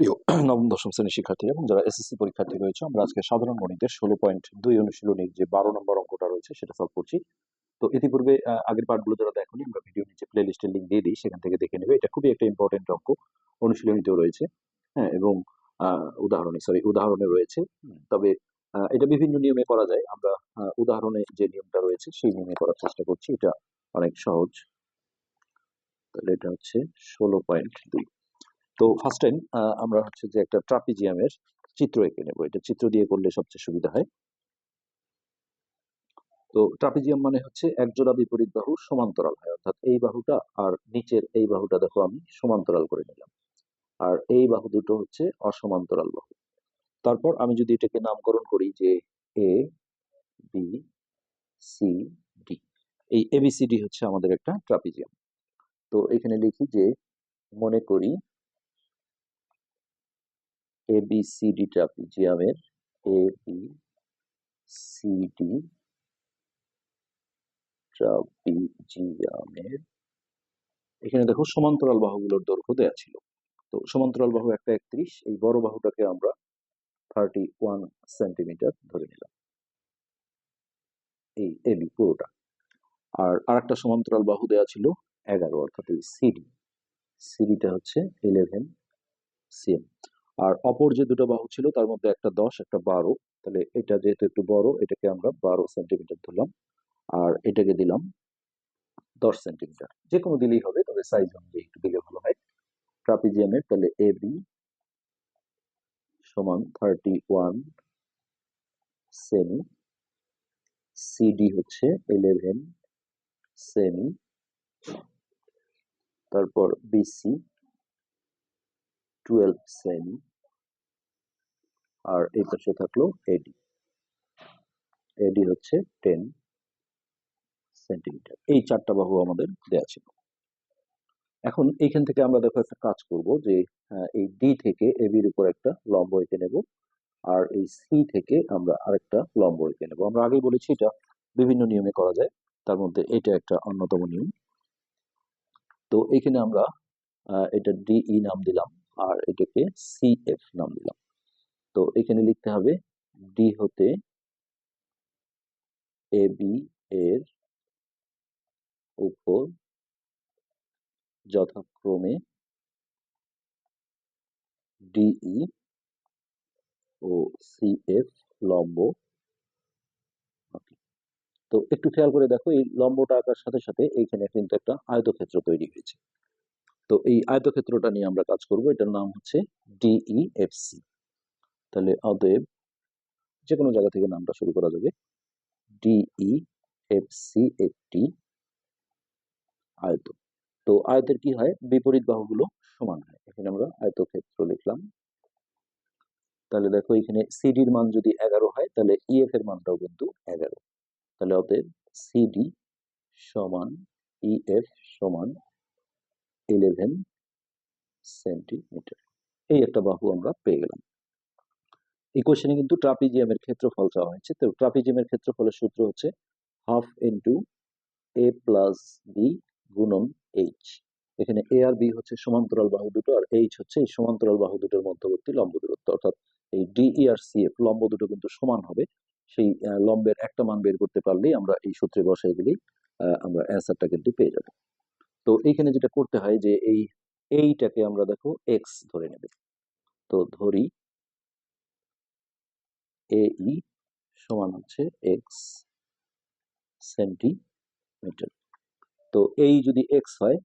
প্রিয় নবম, দশম শ্রেণির শিক্ষার্থী এবং যারা এসএসসি পরীক্ষার্থী রয়েছে, আমরা আজকে সাধারণ গণিতের ষোলো পয়েন্ট দুই অনুশীলনীর যে বারো নম্বর অঙ্কটা রয়েছে, সেটা সলভ করছি। তো ইতিপূর্বে আগের পার্টগুলো যারা দেখেনি, আমরা ভিডিও নিচে প্লে লিস্টের লিঙ্ক দিয়ে দিই, সেখান থেকে দেখে নেবে। এটা খুবই একটা ইম্পর্টেন্ট অঙ্ক, অনুশীলনীতেও রয়েছে হ্যাঁ এবং উদাহরণে সরি উদাহরণে রয়েছে। তবে এটা বিভিন্ন নিয়মে করা যায়। আমরা উদাহরণে যে নিয়মটা রয়েছে, সেই নিয়মে করার চেষ্টা করছি। এটা অনেক সহজ। তাহলে এটা হচ্ছে ষোলো পয়েন্ট দুই। তো ফার্স্ট টাইম আমরা হচ্ছে যে একটা ট্রাপিজিয়ামের চিত্র এঁকে নেব। এটা চিত্র দিয়ে করলে সবচেয়ে সুবিধা হয়। তো ট্রাপিজিয়াম মানে হচ্ছে এক জোড়া বিপরীত বাহু সমান্তরাল হয়। অর্থাৎ এই বাহুটা আর নিচের এই বাহুটা দেখো আমি সমান্তরাল করে নিলাম। আর এই বাহু দুটো হচ্ছে অসমান্তরাল বাহু। তারপর আমি যদি এটাকে নামকরণ করি যে এ বি সি ডি এই এবিসিডি হচ্ছে আমাদের একটা ট্রাপিজিয়াম। তো এখানে লিখি যে মনে করি এ বি সি ডি ট্রাপিজিয়ামের এ বি সি ডি ট্রাপিজিয়ামের এখানে দেখো সমান্তরাল বাহুগুলোর দৈর্ঘ্য দেয়া ছিল। তো সমান্তরাল বাহু একটা একত্রিশ, এই বড় বাহুটাকে আমরা থার্টি ওয়ান সেন্টিমিটার ধরে নিলাম। এই এবি পুরোটা আর আরেকটা সমান্তরাল বাহু দেয়া ছিল এগারো, অর্থাৎ এই সিডি সিডিটা হচ্ছে ইলেভেন সিএম আর অপর যে দুটো বাহু ছিল, তার মধ্যে একটা দশ, একটা বারো। তাহলে এটা যেহেতু একটু বড়, এটাকে আমরা বারো সেন্টিমিটার ধরলাম আর এটাকে দিলাম দশ সেন্টিমিটার। যে কোনো দিলেই হবে, তবে সাইজ অনুযায়ী একটু দিলে ভালো হয়। ট্রাপিজিয়ামের তাহলে এ বি সমান থার্টি ওয়ান সেমি সিডি হচ্ছে ইলেভেন সেমি তারপর বিসি টুয়েলভ সেমি আর এই পাশে থাকল এডি এডি হচ্ছে টেন সেন্টিমিটার এই চারটা বাহু আমাদের দেয়া ছিল। এখন এইখান থেকে আমরা দেখো একটা কাজ করব যে এই ডি থেকে এবির উপর একটা লম্ব এঁকে নেব আর এই সি থেকে আমরা আরেকটা লম্ব এঁকে নেব। আমরা আগেই বলেছি এটা বিভিন্ন নিয়মে করা যায়। তার মধ্যে এটা একটা অন্যতম নিয়ম। তো এখানে আমরা এটা ডিই নাম দিলাম আর এটাকে সিএফ নাম দিলাম। তো এখানে লিখতে হবে ডি হতে এ বি এর উপর যথাক্রমে ডিই ও সিএফ লম্ব। তো একটু খেয়াল করে দেখো, এই লম্বটা আঁকার সাথে সাথে এইখানে কিন্তু একটা আয়তক্ষেত্র তৈরি হয়েছে তো এই আয়তক্ষেত্রটা নিয়ে আমরা কাজ করব, এটার নাম হচ্ছে ডিইএফসি তাহলে অতএব যে কোনো জায়গা থেকে নামটা শুরু করা যাবে। ডিইএফসি টি আয়ত। তো আয়তের কি হয়? বিপরীত বাহুগুলো সমান হয়। এখানে আমরা আয়তক্ষেত্র লিখলাম। তাহলে দেখো এখানে সিডির মান যদি এগারো হয়, তাহলে ইএফ এর মানটাও কিন্তু এগারো। তাহলে অতএব সিডি সমান ইএফ সমান ইলেভেন সেন্টিমিটার এই একটা বাহু আমরা পেয়ে গেলাম। এই কোশ্চেনে কিন্তু ট্রাপিজিয়ামের ক্ষেত্রফল চাওয়া হয়েছে। তো ট্রাপিজিয়ামের ক্ষেত্রফলের সূত্র হচ্ছে half into A plus B গুণন এইচ এখানে এ আর বি হচ্ছে সমান্তরাল বাহু দুটো আর এইচ হচ্ছে এই সমান্তরাল বাহু দুটোর মধ্যবর্তী লম্ব দূরত্ব। অর্থাৎ এই ডিই আর সিএফ লম্ব দুটো কিন্তু সমান হবে। সেই লম্বের একটা মান বের করতে পারলেই আমরা এই সূত্রে বসাই দিলেই আমরা অ্যান্সারটা কিন্তু পেয়ে যাব। তো এইখানে যেটা করতে হয় যে এই এইটাকে আমরা দেখো এক্স ধরে নেবে। তো ধরি ই সমান হচ্ছে এক্স সেন্টিমিটার তো এই যদি এক্স হয়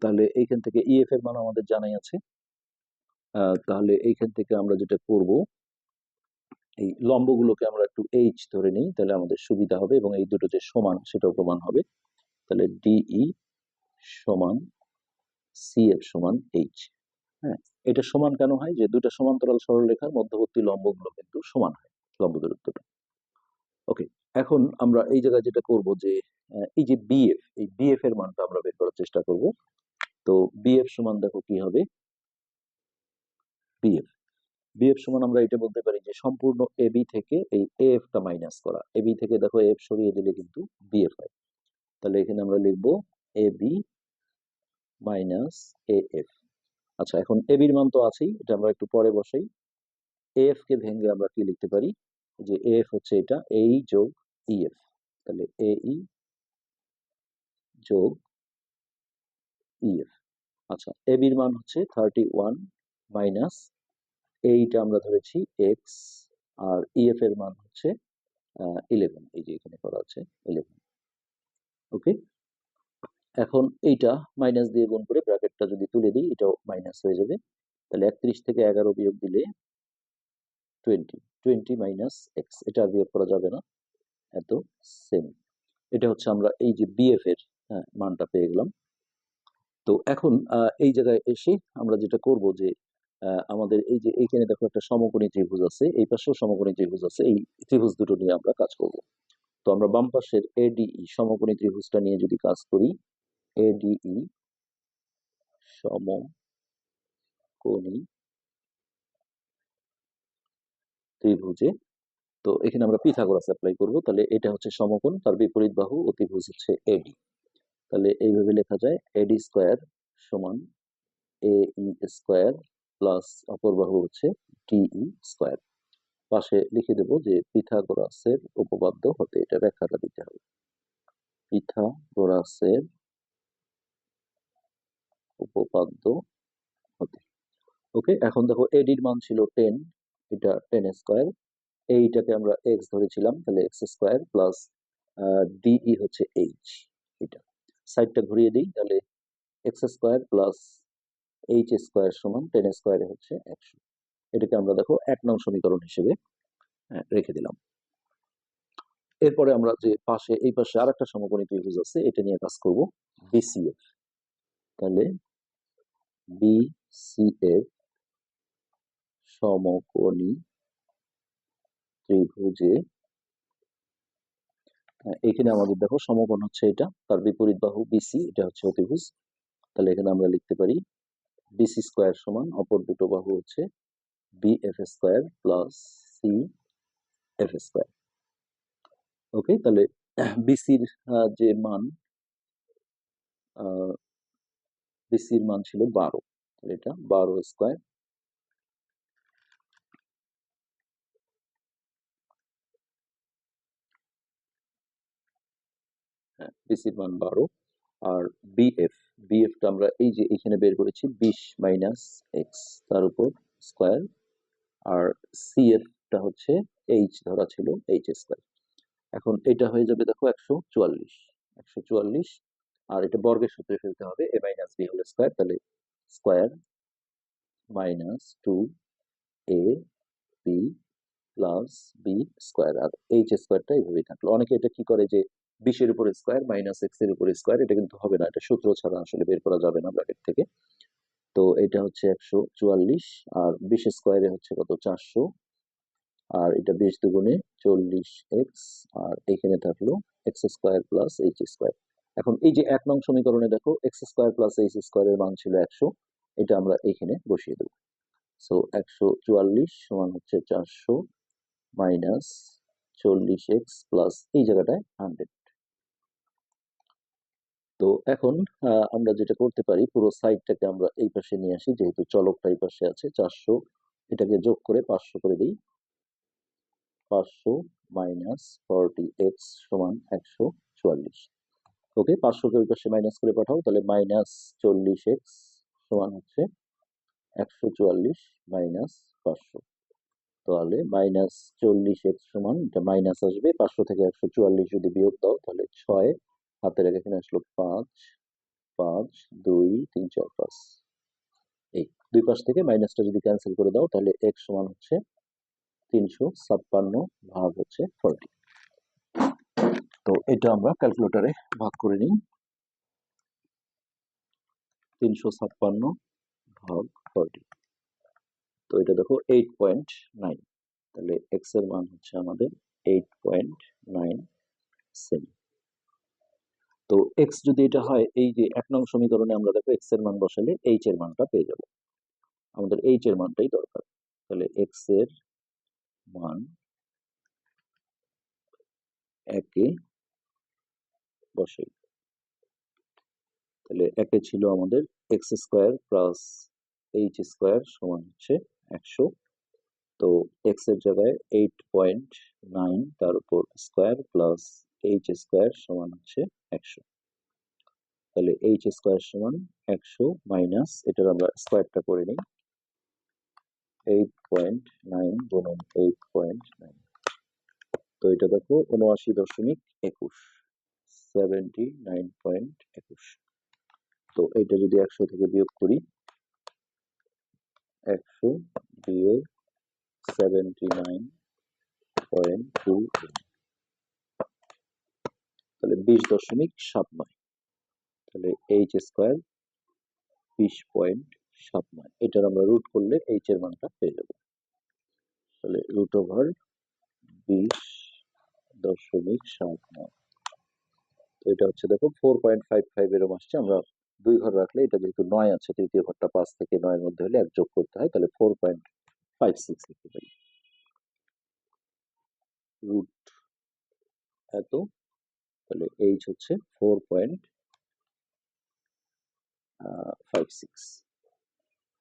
তাহলে এইখান থেকে ইএফ এর মান আমাদের জানাই আছে। তাহলে এইখান থেকে আমরা যেটা করব, এই লম্বগুলোকে আমরা একটু এইচ ধরে নিই, তাহলে আমাদের সুবিধা হবে এবং এই দুটো যে সমান, সেটাও প্রমাণ হবে। তাহলে ডিই সমান সিএফ সমান এইচ হ্যাঁ এটা সমান কেন হয়? যে দুটো সমান্তরাল সরলরেখার মধ্যবর্তী লম্বগুলো কিন্তু সমান হয়, লম্ব দূরত্বটা। ওকে এখন আমরা এই জায়গায় যেটা করব যে এই যে বিএফ এই বিএফ এর মানটা আমরা বের করার চেষ্টা করব। তো বিএফ সমান দেখো কি হবে? বিএফ বিএফ সমান আমরা এটা বলতে পারি যে সম্পূর্ণ এবি থেকে এই এফ টা মাইনাস করা। এবি থেকে দেখো এফ সরিয়ে দিলে কিন্তু বিএফ হয়। তাহলে এখানে আমরা লিখব এবি মাইনাস এ এফ আচ্ছা এখন এবির মান তো আছেই, এটা আমরা একটু পরে বসাই। এফ কে ভেঙে আমরা কি লিখতে পারি? যে এফ হচ্ছে এটা এই যোগ ইএফ তাহলে এই যোগ ইএফ আচ্ছা এবির মান হচ্ছে থার্টি ওয়ান মাইনাস এইটা আমরা ধরেছি এক্স আর ইএফ এর মান হচ্ছে ইলেভেন এই যে এখানে করা আছে ইলেভেন ওকে এখন এইটা মাইনাস দিয়ে গুণ করে ব্র্যাকেটটা যদি তুলে দিই এটাও মাইনাস হয়ে যাবে। তাহলে একত্রিশ থেকে এগারো বিয়োগ দিলে টোয়েন্টি টোয়েন্টি মাইনাস এক্স এটা আর বিয়োগ করা যাবে না। এত সেম এটা হচ্ছে আমরা এই যে বিএফ এর হ্যাঁ, মানটা পেয়ে গেলাম। তো এখন এই জায়গায় এসে আমরা যেটা করব যে আমাদের এই যে এইখানে দেখো একটা সমকোণী ত্রিভুজ আছে এই পাশেও সমকোণী ত্রিভুজ আছে এই ত্রিভুজ দুটো নিয়ে আমরা কাজ করব। তো আমরা বাম পাশের এডিই সমকোণী ত্রিভুজটা নিয়ে যদি কাজ করি এডিই সমকোণী ত্রিভুজে। তো এখানে আমরা পিথাগোরাস অ্যাপ্লাই করব। তাহলে এটা হচ্ছে সমকোণ তার বিপরীত বাহু ও ত্রিভুজ হচ্ছে এডি তাহলে এইভাবে লেখা যায় এডি স্কোয়ার সমান এ ই স্কোয়ার প্লাস অপর বাহু হচ্ছে টিই স্কোয়ার পাশে লিখে দেব যে পিথাগোরাসের উপপাদ্য হতে এটা ব্যাখ্যাটা দিতে হবে। পিথাগোরাসের উপপাদ্য হতে। ওকে এখন দেখো এডির মান ছিল টেন এটা টেন স্কোয়ার এইটাকে আমরা এক্স ধরেছিলাম তাহলে এক্স স্কোয়ার প্লাস ডিই হচ্ছে এইচ এটা। সাইডটা ঘুরিয়ে দিই তাহলে X square plus H square সমান টেন স্কোয়ারে হচ্ছে একশো। এটাকে আমরা দেখো এক নং সমীকরণ হিসেবে হ্যাঁ, রেখে দিলাম। এরপরে আমরা যে পাশে এই পাশে আর একটা সমকোণী ত্রিভুজ আছে এটা নিয়ে কাজ করব বিসিএফ তাহলে বিসিএফ সমকোণী ত্রিভুজে। এখানে আমাদের দেখো সমকোণ হচ্ছে এটা, তার বিপরীত বাহু বিসি এটা হচ্ছে অতিভুজ। তাহলে এখানে আমরা লিখতে পারি বিসি স্কোয়ার সমান, অপর দুটো বাহু হচ্ছে B F square plus C F square okay তাহলে বিসির যে মান বিসির মান ছিল বারো। এটা বারো স্কোয়ার। হ্যাঁ বিসির মান বারো। আর বিএফ বিএফটা আমরা এই যে এখানে বের করেছি বিশ মাইনাস এক্স তার উপর স্কোয়ার। আর সিএফটা হচ্ছে এইচ ধরা ছিল এইচ স্কোয়ার। এখন এটা হয়ে যাবে দেখো একশো চুয়াল্লিশ। একশো চুয়াল্লিশ আর এটা বর্গের সূত্রে ফেলতে হবে। A minus B whole square তাহলে square minus two A B plus B square R H স্কোয়ারটা এইভাবেই থাকল। অনেকে এটা কি করে যে বিশের উপর স্কোয়ার মাইনাস এক্সের উপর স্কোয়ার এটা কিন্তু হবে না, এটা সূত্র ছাড়া আসলে বের করা যাবে না ব্র্যাকেট থেকে। তো এটা হচ্ছে একশো চুয়াল্লিশ, আর বিশ স্কোয়ারে হচ্ছে কত? চারশো। আর এটা বিশ দুগুণে চল্লিশ এক্স আর এখানে থাকল X square plus H square এখন এই যে এক নং সমীকরণে দেখো এক্স স্কোয়ার প্লাস এইচ স্কোয়ারের মান ছিল একশো, এটা আমরা এখানে বসিয়ে দেবো। সো একশো চুয়াল্লিশ সমান হচ্ছে চারশো মাইনাস চল্লিশ এক্স প্লাস এই জায়গাটায় হান্ড্রেড তো এখন আমরা যেটা করতে পারি, পুরো সাইডটাকে আমরা এই পাশে নিয়ে আসি, যেহেতু চলকটা এই পাশে আছে, চারশো, এটাকে যোগ করে পাঁচশো করে দিই। পাঁচশো মাইনাস ফর্টি এক্স সমান একশো চুয়াল্লিশ। ওকে পাঁচশোকে ওই পাশে মাইনাস করে পাঠাও, তাহলে মাইনাস চল্লিশ এক্স সমান হচ্ছে একশো চুয়াল্লিশ মাইনাস পাঁচশো। তাহলে মাইনাস চল্লিশ এক্স সমান, এটা মাইনাস আসবে, পাঁচশো থেকে একশো চুয়াল্লিশ যদি বিয়োগ দাও, তাহলে ছয়, হাতের আগে এখানে আসলো পাঁচ পাঁচ, দুই, তিন, চার, পাঁচ। এই দুই পাশ থেকে মাইনাসটা যদি ক্যান্সেল করে দাও, তাহলে এক্স সমান হচ্ছে তিনশো ছাপ্পান্ন ভাগ হচ্ছে ফর্টি তো এটা আমরা ক্যালকুলেটরে ভাগ করে নিই। তিনশো ছাপ্পান্ন ভাগ ফর্টি তো এটা দেখো এইট পয়েন্ট নাইন তাহলে এক্সের মান হচ্ছে আমাদের এইট পয়েন্ট নাইন সেমি তো এক্স যদি এটা হয়, এই যে এক নং সমীকরণে আমরা দেখো এক্সের মান বসালে এইচ এর মানটা পেয়ে যাব। আমাদের এইচ এর মানটাই দরকার। তাহলে এক্সের মান একে বসাই তাহলে একে ছিল আমাদের X square plus H square সমান হচ্ছে একশো। তো এক্সের জায়গায় এইট পয়েন্ট নাইন তার উপর স্কোয়ার প্লাস এইচ স্কোয়ার সমান হচ্ছে একশো। তাহলে এইচ স্কোয়ার সমান একশো মাইনাস এটার আমরা স্কোয়ারটা করে নিই। এইট পয়েন্ট নাইন গুণন এইট পয়েন্ট নাইন তো এটা দেখো উনআশি দশমিক একুশ। সেভেন্টি নাইন পয়েন্ট একুশ। তো এটা যদি একশো থেকে বিয়োগ করি, একশো বিয়োগ সেভেন্টি নাইন পয়েন্ট টু তাহলে বিশ দশমিক সাত নয়। তাহলে এইচ স্কোয়ার বিশ পয়েন্ট সাত নয়। এটার আমরা রুট করলে এইচ এর মানটা পেয়ে যাব। তাহলে রুট ওভার বিশ দশমিক সাত নয়। তো এটা হচ্ছে দেখো ফোর পয়েন্ট ফাইভ ফাইভ এরম আসছে। আমরা দুই ঘর রাখলে এটা যেহেতু নয় আছে, তৃতীয় ঘরটা পাঁচ থেকে নয়ের মধ্যে হলে এক যোগ করতে হয়, তাহলে ফোর পয়েন্ট ফাইভ সিক্স লিখতে পারি। রুট এত, তাহলে এইচ হচ্ছে four point five six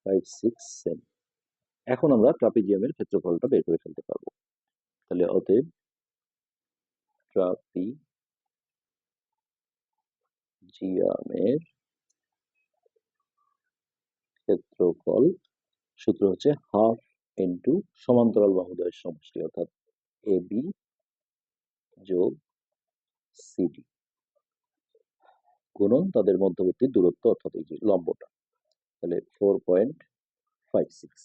five six seven এখন আমরা ট্রাপিজিয়ামের ক্ষেত্রফলটা বের করে ফেলতে পারব। তাহলে অতএব ট্রাপিজিয়ামের ক্ষেত্রফল, সূত্র হচ্ছে হাফ ইন্টু সমান্তরাল বাহুদ্বয়ের সমষ্টি, অর্থাৎ এ বি যোগ সিডি গুণন তাদের মধ্যবর্তী দূরত্ব, অর্থাৎ এই যে লম্বটা, তাহলে ফোর পয়েন্ট ফাইভ সিক্স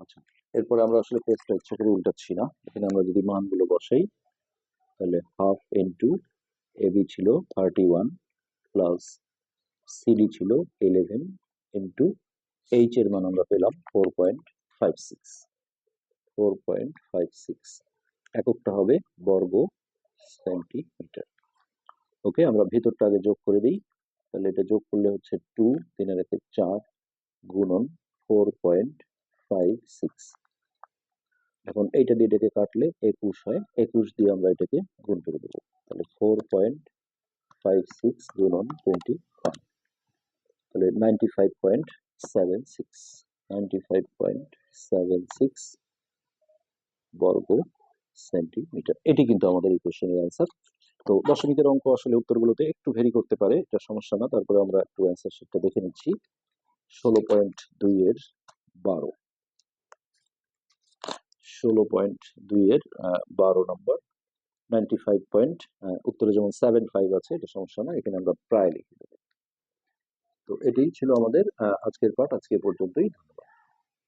আচ্ছা এরপরে আমরা আসলে পেজটা ইচ্ছা করে উল্টাচ্ছি না। এখানে আমরা যদি মানগুলো বসাই, তাহলে হাফ ইন্টু এবি ছিল থার্টি ওয়ান প্লাস সিডি ছিল ইলেভেন ইন্টু এইচ এর মান আমরা পেলাম four point five six four point five six এককটা হবে বর্গ সেন্টিমিটার ওকে আমরা ভেতরটা আগে যোগ করে দিই। তাহলে এটা যোগ করলে হচ্ছে টু তিনের একে চার গুণন ফোর পয়েন্ট ফাইভ সিক্স এখন এইটা দিয়ে এটাকে কাটলে একুশ হয়। একুশ দিয়ে আমরা এটাকে গুণ করে দেবো। তাহলে ফোর পয়েন্ট ফাইভ সিক্স গুণন টোয়েন্টি ওয়ান তাহলে ninety five point seven six ninety five point seven six বর্গ সেন্টিমিটার এটি কিন্তু আমাদের এই কোশ্চেনের অ্যান্সার তো দশমিকের অঙ্ক আসলে উত্তরগুলোতে একটু ভেরি করতে পারে, এটা সমস্যা না। তারপরে আমরা একটু অ্যান্সার শিটটা দেখে নিচ্ছি। ষোলো পয়েন্ট দুইয়ের বারো। ষোলো পয়েন্ট দুইয়ের বারো নম্বর নাইনটি ফাইভ পয়েন্ট উত্তরে যেমন সেভেন ফাইভ আছে, এটা সমস্যা না এখানে আমরা প্রায় লিখে দেবো। তো এটাই ছিল আমাদের আজকের পাঠ, আজকে পর্যন্তই, ধন্যবাদ।